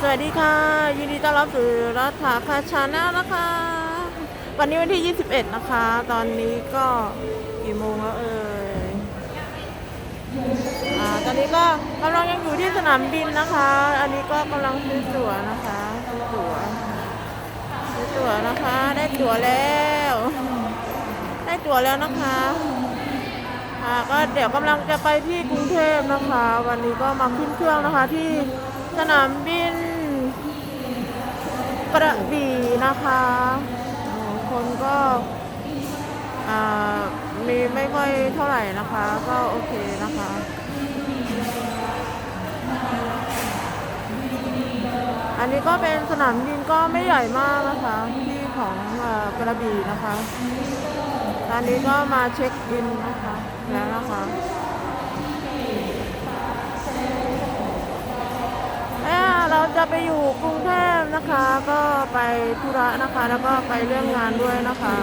สวัสดีค่ะ ยินดีต้อนรับสู่รัฐาคาชาแนลนะคะ วันนี้วันที่ 21 นะคะ ตอนนี้ก็กี่โมงแล้วเอ่ยอ่าตอนนี้ก็กำลังยังอยู่ที่สนามบินนะคะ อันนี้ก็กำลังซื้อตั๋วนะคะซื้อตั๋วซื้อตั๋วนะคะ ได้ตั๋วแล้ว ได้ตั๋วแล้วนะคะอ่าก็เดี๋ยวกำลังจะไปที่กรุงเทพนะคะ วันนี้ก็มาขึ้นเครื่องนะคะที่สนามบิน กระบี่นะคะคนก็มีไม่ค่อยเท่าไหร่นะคะ ก็โอเคนะคะอันนี้ก็เป็นสนามบินก็ไม่ใหญ่มากนะคะที่ของอกระบี่นะคะตอนนี้ก็มาเช็คบินนะคะแล้วนะคะเราจะไปอยู่กรุง นะคะก็ไปธุระนะคะ แล้วก็ไปเรื่องงานด้วยนะคะ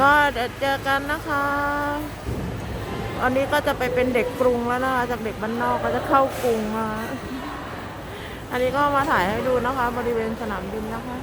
ก็เดี๋ยวเจอกันนะคะอันนี้ก็จะไปเป็นเด็กกรุงแล้วนะคะจากเด็กบ้านนอกก็จะเข้ากรุงมาอันนี้ก็มาถ่ายให้ดูนะคะ บริเวณสนามบินนะคะ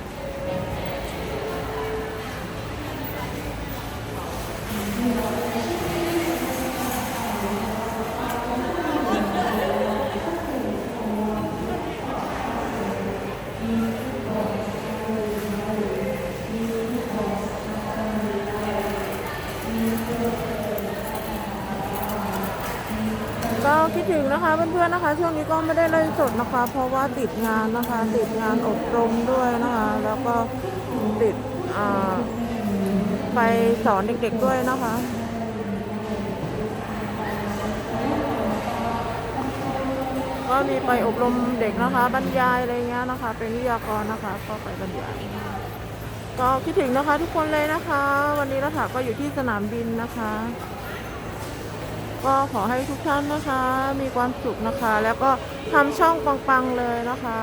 ก็คิดถึงนะคะเพื่อนๆนะคะ ช่วงนี้ก็ไม่ได้เล่นสดนะคะ เพราะว่าติดงานนะคะติดงานอบรมด้วยนะคะ แล้วก็ติดไปสอนเด็กๆด้วยนะคะก็มีไปอบรมเด็กนะคะ บรรยายอะไรเงี้ยนะคะ เป็นวิทยากรนะคะ ก็ไปบรรยาย ก็คิดถึงนะคะทุกคนเลยนะคะ วันนี้รัฐาก็อยู่ที่สนามบินนะคะ ก็ขอให้ทุกท่านนะคะ มีความสุขนะคะ แล้วก็ทำช่องปังๆเลยนะคะ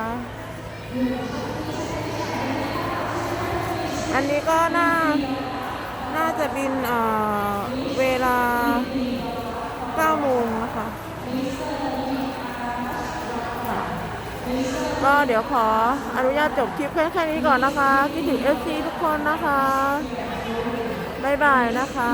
อันนี้ก็น่า น่าจะบินเอ่อเวลา9โมงนะคะค่ะก็เดี๋ยวขออนุญาตจบคลิปแค่แค่นี้ก่อนนะคะ คิดถึง FC ทุกคนนะคะ บ๊ายบายนะคะ